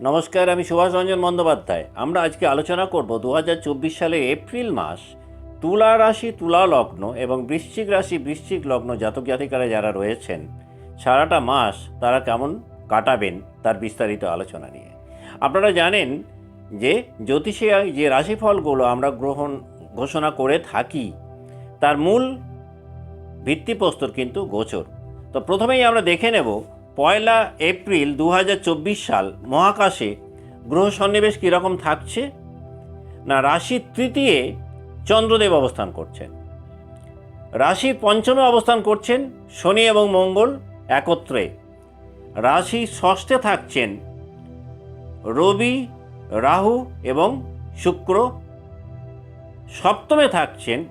নমস্কার, আমি সুভাষ রঞ্জন বন্দ্যোপাধ্যায়। আমরা আজকে আলোচনা করব দু সালে এপ্রিল মাস, তুলা রাশি, তুলা লগ্ন এবং বৃশ্চিক রাশি, বৃশ্চিক লগ্ন জাতক জাতিকারা যারা রয়েছেন, সারাটা মাস তারা কেমন কাটাবেন তার বিস্তারিত আলোচনা নিয়ে। আপনারা জানেন যে জ্যোতিষে যে রাশিফলগুলো আমরা গ্রহণ, ঘোষণা করে থাকি, তার মূল ভিত্তিপ্রস্তর কিন্তু গোচর। তো প্রথমেই আমরা দেখে নেব পয়লা এপ্রিল দু হাজার চব্বিশ সাল মহাকাশে গ্রহ সন্নিবেশ কীরকম থাকছে? না, রাশির তৃতীয় চন্দ্রদেব অবস্থান করছেন। রাশির পঞ্চমে অবস্থান করছেন শনি এবং মঙ্গল একত্রে। রাশি ষষ্ঠে থাকছেন রবি, রাহু এবং শুক্র। সপ্তমে থাকছেন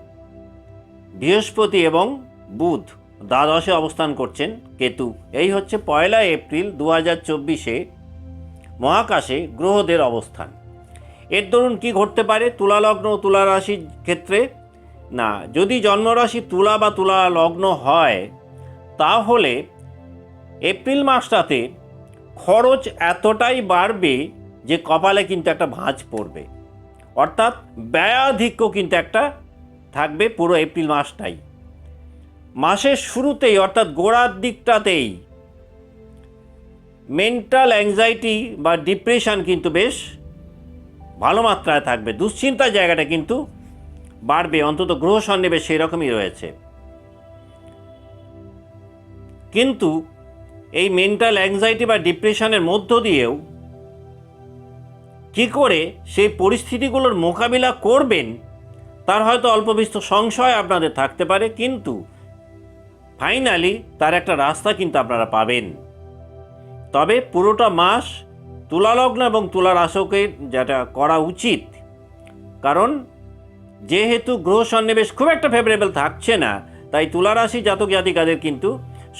বৃহস্পতি এবং বুধ। দ্বাদশে অবস্থান করছেন কেতু। এই হচ্ছে পয়লা এপ্রিল দু হাজার চব্বিশে মহাকাশে গ্রহদের অবস্থান। এর দরুন কি ঘটতে পারে? তুলা লগ্ন ও তুলা রাশির ক্ষেত্রে না, যদি জন্মরাশি তুলা বা তুলা লগ্ন হয়, তাহলে এপ্রিল মাসটাতে খরচ এতটাই বাড়বে যে কপালে কিন্তু একটা ভাঁজ পড়বে। অর্থাৎ ব্যয়াধিক্য কিন্তু একটা থাকবে পুরো এপ্রিল মাসটাই। মাসের শুরুতেই, অর্থাৎ গোড়ার দিকটাতেই মেন্টাল অ্যাংজাইটি বা ডিপ্রেশন কিন্তু বেশ ভালো মাত্রায় থাকবে। দুশ্চিন্তার জায়গাটা কিন্তু বাড়বে, অন্তত গ্রহ সন্নিবেশ সেই রকমই রয়েছে। কিন্তু এই মেন্টাল অ্যাংজাইটি বা ডিপ্রেশনের মধ্য দিয়েও কী করে সেই পরিস্থিতিগুলোর মোকাবিলা করবেন, তার হয়তো অল্প বিস্তর সংশয় আপনাদের থাকতে পারে। কিন্তু ফাইনালি তার একটা রাস্তা কিন্তু আপনারা পাবেন। তবে পুরোটা মাস তুলালগ্ন এবং তুলা রাশকের যেটা করা উচিত। কারণ যেহেতু গ্রহ সন্নিবেশ খুব একটা ফেভারেবল থাকছে না, তাই তুলা রাশি জাতক জাতিকাদের কিন্তু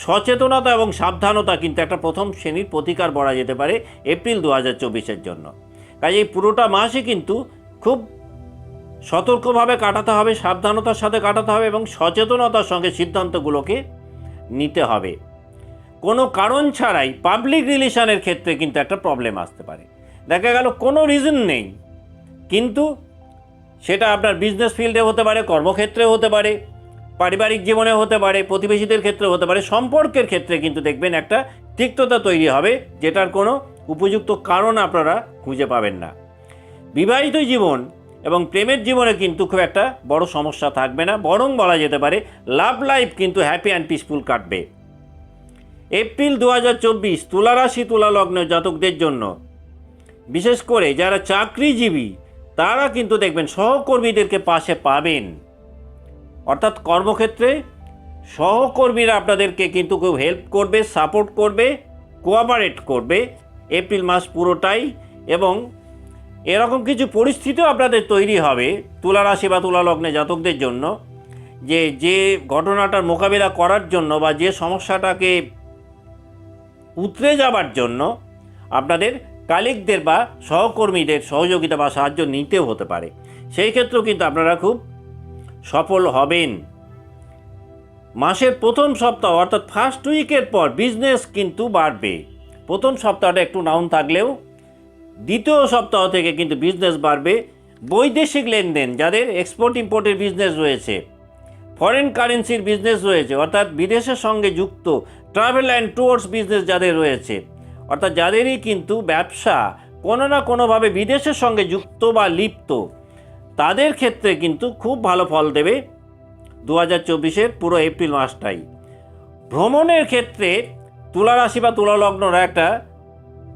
সচেতনতা এবং সাবধানতা কিন্তু একটা প্রথম শ্রেণির প্রতিকার বলা যেতে পারে এপ্রিল দু হাজার চব্বিশের জন্য। কাজে এই পুরোটা মাসই কিন্তু খুব সতর্কভাবে কাটাতে হবে, সাবধানতার সাথে কাটাতে হবে এবং সচেতনতার সঙ্গে সিদ্ধান্তগুলোকে নিতে হবে। কোনো কারণ ছাড়াই পাবলিক রিলেশনের ক্ষেত্রে কিন্তু একটা প্রবলেম আসতে পারে। দেখা গেল কোনো রিজন নেই, কিন্তু সেটা আপনার বিজনেস ফিল্ডে হতে পারে, কর্মক্ষেত্রে হতে পারে, পারিবারিক জীবনে হতে পারে, প্রতিবেশীদের ক্ষেত্রে হতে পারে, সম্পর্কের ক্ষেত্রে কিন্তু দেখবেন একটা তিক্ততা তৈরি হবে, যেটার কোনো উপযুক্ত কারণ আপনারা খুঁজে পাবেন না। বিবাহিত জীবন এবং প্রেমের জীবনে কিন্তু খুব একটা বড় সমস্যা থাকবে না, বরং বলা যেতে পারে লাভ লাইফ কিন্তু হ্যাপি অ্যান্ড পিসফুল কাটবে। এপ্রিল দু হাজার চব্বিশ তুলারাশি তুলা লগ্ন জাতকদের জন্য। বিশেষ করে যারা চাকরিজীবী, তারা কিন্তু দেখবেন সহকর্মীদেরকে পাশে পাবেন। অর্থাৎ কর্মক্ষেত্রে সহকর্মীরা আপনাদেরকে কিন্তু খুব হেল্প করবে সাপোর্ট করবে কোঅপারেট করবে। এপ্রিল মাস পুরোটাই এবং এরকম কিছু পরিস্থিতিও আপনাদের তৈরি হবে তুলা রাশি বা তুলা লগ্নে জাতকদের জন্য, যে যে ঘটনাটার মোকাবিলা করার জন্য বা যে সমস্যাটাকে উতরে যাবার জন্য আপনাদের কালিকদের বা সহকর্মীদের সহযোগিতা বা সাহায্য নিতেও হতে পারে। সেই ক্ষেত্রেও কিন্তু আপনারা খুব সফল হবেন। মাসের প্রথম সপ্তাহ অর্থাৎ ফার্স্ট উইকের পর বিজনেস কিন্তু বাড়বে। প্রথম সপ্তাহটা একটু ডাউন থাকলেও দ্বিতীয় সপ্তাহ থেকে কিন্তু বিজনেস বাড়বে বৈদেশিক লেনদেন, যাদের এক্সপোর্ট ইম্পোর্টের বিজনেস রয়েছে। ফরেন কারেন্সির বিজনেস রয়েছে, অর্থাৎ বিদেশের সঙ্গে যুক্ত ট্রাভেল অ্যান্ড ট্যুরস বিজনেস যাদের রয়েছে। অর্থাৎ যাদেরই কিন্তু ব্যবসা কোনো না কোনোভাবে বিদেশের সঙ্গে যুক্ত বা লিপ্ত, তাদের ক্ষেত্রে কিন্তু খুব ভালো ফল দেবে দু হাজার চব্বিশের পুরো এপ্রিল মাসটাই। ভ্রমণের ক্ষেত্রে তুলা রাশি বা তুলা লগ্নরা একটা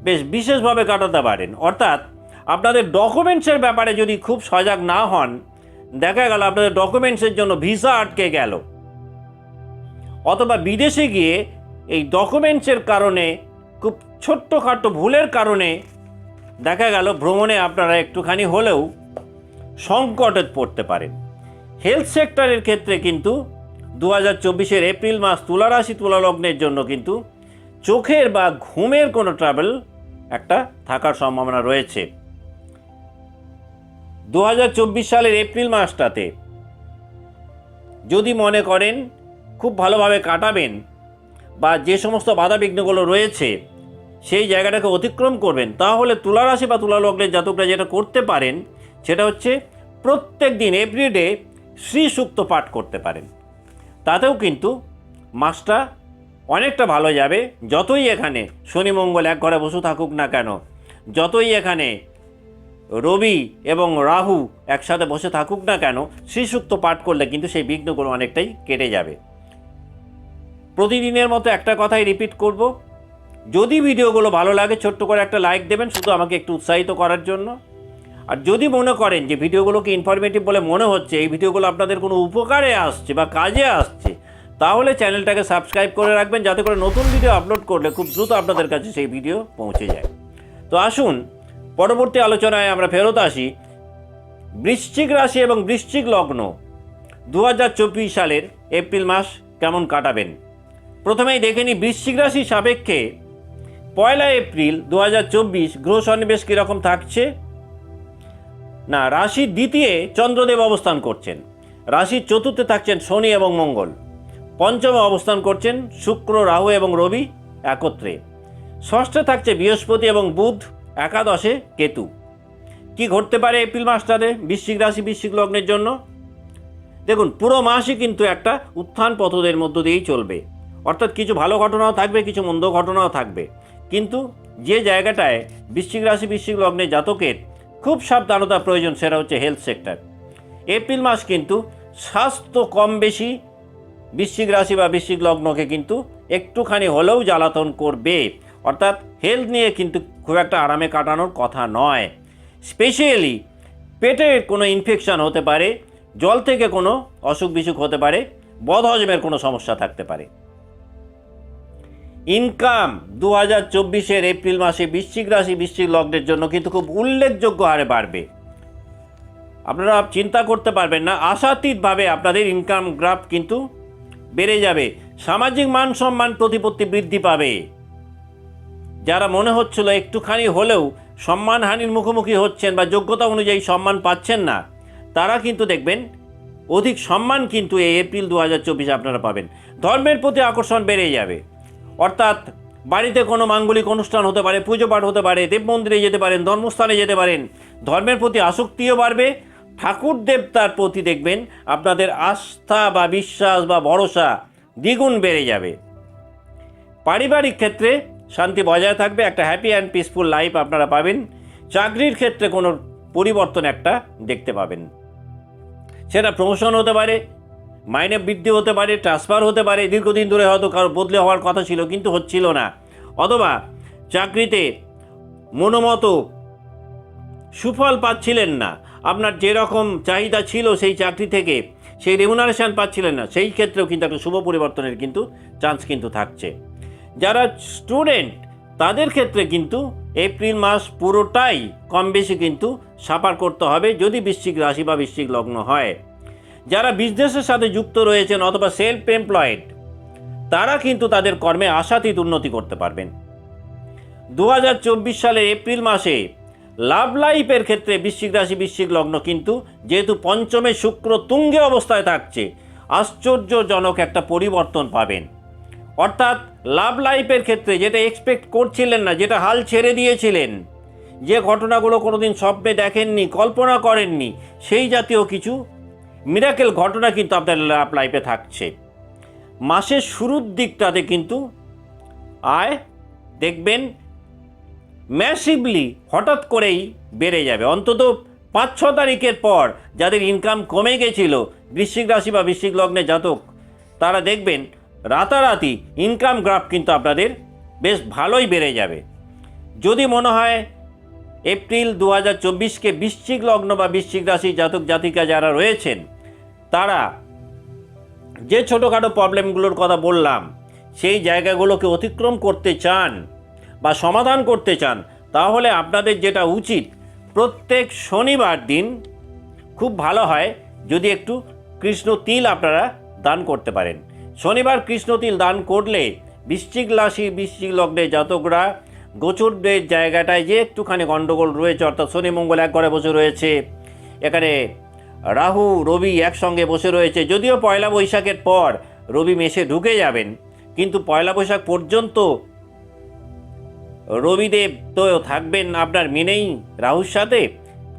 বেশ বিশেষভাবে কাটাতে পারেন। অর্থাৎ আপনাদের ডকুমেন্টসের ব্যাপারে যদি খুব সজাগ না হন, দেখা গেল আপনাদের ডকুমেন্টসের জন্য ভিসা আটকে গেল। অথবা বিদেশে গিয়ে এই ডকুমেন্টসের কারণে, খুব ছোট্টখাট্ট ভুলের কারণে দেখা গেল ভ্রমণে আপনারা একটুখানি হলেও সংকটে পড়তে পারেন। হেলথ সেক্টরের ক্ষেত্রে কিন্তু দু হাজার চব্বিশের এপ্রিল মাস তুলারাশি তুলালগ্নের জন্য কিন্তু চোখের বা ঘুমের কোনো ট্রাভেল একটা থাকার সম্ভাবনা রয়েছে। দু হাজার চব্বিশ সালের এপ্রিল মাসটাতে যদি মনে করেন খুব ভালোভাবে কাটাবেন বা যে সমস্ত বাধা বিঘ্নগুলো রয়েছে, সেই জায়গাটাকে অতিক্রম করবেন, তাহলে তুলা রাশি বা তুলা লগ্নের জাতকরা যেটা করতে পারেন, সেটা হচ্ছে প্রত্যেক দিন এভরিডে শ্রী সুক্ত পাঠ করতে পারেন। তাতেও কিন্তু মাসটা অনেকটা ভালো যাবে। যতই এখানে শনি, মঙ্গল এক ঘরে বসে থাকুক না কেন, যতই এখানে রবি এবং রাহু একসাথে বসে থাকুক না কেন, শ্রীসূক্ত পাঠ করলে কিন্তু সেই বিঘ্নগুলো অনেকটাই কেটে যাবে। প্রতিদিনের মতো একটা কথাই রিপিট করব। যদি ভিডিওগুলো ভালো লাগে, ছোট্ট করে একটা লাইক দেবেন শুধু আমাকে একটু উৎসাহিত করার জন্য। আর যদি মনে করেন যে ভিডিওগুলোকে ইনফরমেটিভ বলে মনে হচ্ছে, এই ভিডিওগুলো আপনাদের কোনো উপকারে আসছে বা কাজে আসছে তাহলে চ্যানেলটাকে সাবস্ক্রাইব করে রাখবেন যাতে করে নতুন ভিডিও আপলোড করলে খুব দ্রুত আপনাদের কাছে সেই ভিডিও পৌঁছে যায়। তো আসুন, পরবর্তী আলোচনায় আমরা ফেরত আসি। বৃশ্চিক রাশি এবং বৃশ্চিক লগ্ন দু হাজার চব্বিশ সালের এপ্রিল মাস কেমন কাটাবেন? প্রথমেই দেখে নিই বৃশ্চিক রাশি সাপেক্ষে পয়লা এপ্রিল দু হাজার চব্বিশ গ্রহ সন্নিবেশ কীরকম থাকছে? না রাশির দ্বিতীয় চন্দ্রদেব অবস্থান করছেন। রাশির চতুর্থে থাকছেন শনি এবং মঙ্গল। পঞ্চমে অবস্থান করছেন শুক্র, রাহু এবং রবি একত্রে। ষষ্ঠে থাকছে বৃহস্পতি এবং বুধ একাদশে কেতু। কি ঘটতে পারে এপ্রিল মাসটাতে বৃশ্চিক রাশি, বৃশ্চিক লগ্নের জন্য? দেখুন, পুরো মাসই কিন্তু একটা উত্থান পথদের মধ্য দিয়েই চলবে। অর্থাৎ কিছু ভালো ঘটনাও থাকবে, কিছু মন্দ ঘটনাও থাকবে। কিন্তু যে জায়গাটায় বৃশ্চিক রাশি, বৃশ্চিক লগ্নের জাতকের খুব সাবধানতা প্রয়োজন সেটা হচ্ছে হেলথ সেক্টর এপ্রিল মাস কিন্তু স্বাস্থ্য কম বেশি বৃশ্চিক রাশি বা বৃশ্চিক লগ্নকে কিন্তু একটুখানি হলেও জ্বালাতন করবে। অর্থাৎ হেলথ নিয়ে কিন্তু খুব একটা আরামে কাটানোর কথা নয়। স্পেশালি পেটের কোনো ইনফেকশান হতে পারে, জল থেকে কোনো অসুখ বিসুখ হতে পারে, বদহজমের কোনো সমস্যা থাকতে পারে। ইনকাম দু হাজার চব্বিশের এপ্রিল মাসে বৃশ্চিক রাশি, বৃশ্চিক লগ্নের জন্য কিন্তু খুব উল্লেখযোগ্য হারে বাড়বে। আপনারা চিন্তা করতে পারবেন না, আশাতীতভাবে আপনাদের ইনকাম গ্রাফ কিন্তু বেড়ে যাবে। সামাজিক মান সম্মান প্রতিপত্তি বৃদ্ধি পাবে। যারা মনে হচ্ছিল একটুখানি হলেও সম্মানহানির মুখোমুখি হচ্ছেন বা যোগ্যতা অনুযায়ী সম্মান পাচ্ছেন না, তারা কিন্তু দেখবেন অধিক সম্মান কিন্তু এই এপ্রিল দু হাজার চব্বিশে আপনারা পাবেন। ধর্মের প্রতি আকর্ষণ বেড়ে যাবে। অর্থাৎ বাড়িতে কোনো মাঙ্গলিক অনুষ্ঠান হতে পারে, পুজো পাঠ হতে পারে, দেব মন্দিরে যেতে পারেন, ধর্মস্থানে যেতে পারেন, ধর্মের প্রতি আসক্তিও বাড়বে ঠাকুর দেবতার প্রতি দেখবেন আপনাদের আস্থা বা বিশ্বাস বা ভরসা দ্বিগুণ বেড়ে যাবে। পারিবারিক ক্ষেত্রে শান্তি বজায় থাকবে, একটা হ্যাপি অ্যান্ড পিসফুল লাইফ আপনারা পাবেন। চাকরির ক্ষেত্রে কোনো পরিবর্তন একটা দেখতে পাবেন। সেটা প্রমোশন হতে পারে, মাইনে বৃদ্ধি হতে পারে ট্রান্সফার হতে পারে, দীর্ঘদিন ধরে হয়তো কারও বদলে হওয়ার কথা ছিল, কিন্তু হচ্ছিল না। অথবা চাকরিতে মনোমতো সুফল পাচ্ছিলেন না আপনার যেরকম চাহিদা ছিল সেই চাকরি থেকে সেই রেমুনারেশন পাচ্ছিলেন না, সেই ক্ষেত্রেও কিন্তু একটা শুভ পরিবর্তনের কিন্তু চান্স কিন্তু থাকছে। যারা স্টুডেন্ট তাদের ক্ষেত্রে কিন্তু এপ্রিল মাস পুরোটাই কম বেশি কিন্তু সাপার করতে হবে যদি বৃশ্চিক রাশি বা বৃশ্চিক লগ্ন হয়। যারা বিজনেসের সাথে যুক্ত রয়েছেন অথবা সেলফ এমপ্লয়েড তারা কিন্তু তাদের কর্মে আশাতীত উন্নতি করতে পারবেন। দু সালের এপ্রিল মাসে লাভ লাইফের ক্ষেত্রে বৃশ্চিক রাশি, বৃশ্চিক লগ্ন কিন্তু যেহেতু পঞ্চমে শুক্র তুঙ্গে অবস্থায় থাকছে, আশ্চর্যজনক একটা পরিবর্তন পাবেন। অর্থাৎ লাভ লাইফের ক্ষেত্রে যেটা এক্সপেক্ট করছিলেন না, যেটা হাল ছেড়ে দিয়েছিলেন, যে ঘটনাগুলো কোনোদিন স্বপ্নে দেখেননি, কল্পনা করেননি, সেই জাতীয় কিছু মিরাকেল ঘটনা কিন্তু আপনার লাভ লাইফে থাকছে। মাসের শুরুর দিকটাতে কিন্তু আয় দেখবেন ম্যাসিভলি হঠাৎ করেই বেড়ে যাবে। অন্তত পাঁচ, ছ তারিখের পর যাদের ইনকাম কমে গেছিল, বৃশ্চিক রাশি বা বৃশ্চিক লগ্নে জাতক, তারা দেখবেন রাতারাতি ইনকাম গ্রাফ কিন্তু আপনাদের বেশ ভালোই বেড়ে যাবে। যদি মনে হয় এপ্রিল দু হাজার চব্বিশকে বৃশ্চিক লগ্ন বা বৃশ্চিক রাশি জাতক, জাতিকা যারা রয়েছেন, তারা যে ছোটোখাটো প্রবলেমগুলোর কথা বললাম, সেই জায়গাগুলোকে অতিক্রম করতে চান বা সমাধান করতে চান, তাহলে আপনাদের যেটা উচিত, প্রত্যেক শনিবার দিন খুব ভালো হয় যদি একটু কৃষ্ণ তিল আপনারা দান করতে পারেন। শনিবার কৃষ্ণ তিল দান করলে বৃশ্চিক রাশি, বৃশ্চিক লগ্নে জাতকরা গোচরদের জায়গাটায় যে একটুখানি গণ্ডগোল রয়েছে, অর্থাৎ শনি, মঙ্গল এক ঘরে বসে রয়েছে, এখানে রাহু, রবি একসঙ্গে বসে রয়েছে, যদিও পয়লা বৈশাখের পর রবি মেশে ঢুকে যাবেন, কিন্তু পয়লা বৈশাখ পর্যন্ত রবিদেব তো থাকবেন আপনার মিনেই, রাহুর সাথে।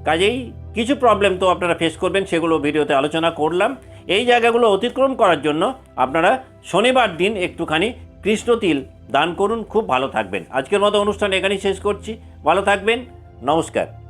কাজেই কিছু প্রবলেম তো আপনারা ফেস করবেন, সেগুলো ভিডিওতে আলোচনা করলাম। এই জায়গাগুলো অতিক্রম করার জন্য আপনারা শনিবার দিন একটুখানি কৃষ্ণতিল দান করুন। খুব ভালো থাকবেন। আজকের মতো অনুষ্ঠান এখানেই শেষ করছি। ভালো থাকবেন। নমস্কার।